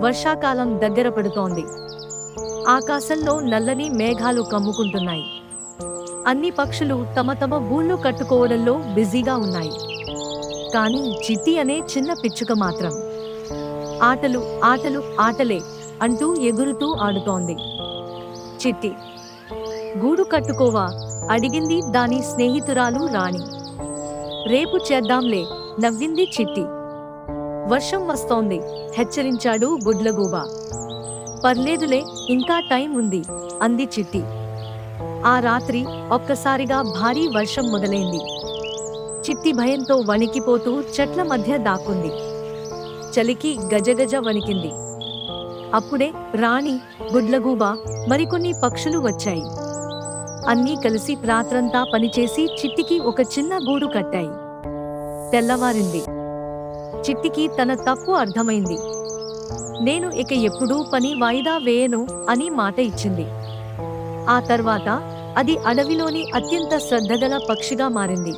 వర్షాకాలం దగ్గర పడుతోంది. ఆకాశంలో నల్లని మేఘాలు కమ్ముకుంటున్నాయి. అన్ని పక్షులు తమ తమ గూళ్ళు కట్టుకోవడంలో బిజీగా ఉన్నాయి. కానీ చిట్టి అనే చిన్న పిచ్చుక మాత్రం ఆటలు ఆటలు ఆటలే అంటూ ఎగురుతూ ఆడుతోంది. చిట్టి గూడు కట్టుకోవా? అడిగింది దాని స్నేహితురాలు రాణి. రేపు చేద్దాంలే నవ్వింది చిట్టి. వర్షం వస్తోంది. హెచ్చరించాడు గుడ్లగూబ. పర్లేదులే ఇంకా టైం ఉంది అంది చిట్టి. ఆ రాత్రి ఒక్కసారిగా భారీ వర్షం మొదలైంది. చిట్టి భయంతో వణికిపోతూ చెట్ల మధ్య దాక్కుంది. చలికి గజగజ వణికింది. అప్పుడే రాణి గుడ్లగూబ మరికొన్ని పక్షులు వచ్చాయి. అన్నీ కలిసి రాత్రంతా పనిచేసి చిట్టికి ఒక చిన్న గూడు కట్టాయి. తెల్లవారింది. చిట్టికి తన తప్పు అర్థమైంది. నేను ఇక ఎప్పుడూ పని వాయిదా వేయను అని మాట ఇచ్చింది. ఆ తర్వాత అది అడవిలోని అత్యంత శ్రద్ధగల పక్షిగా మారింది.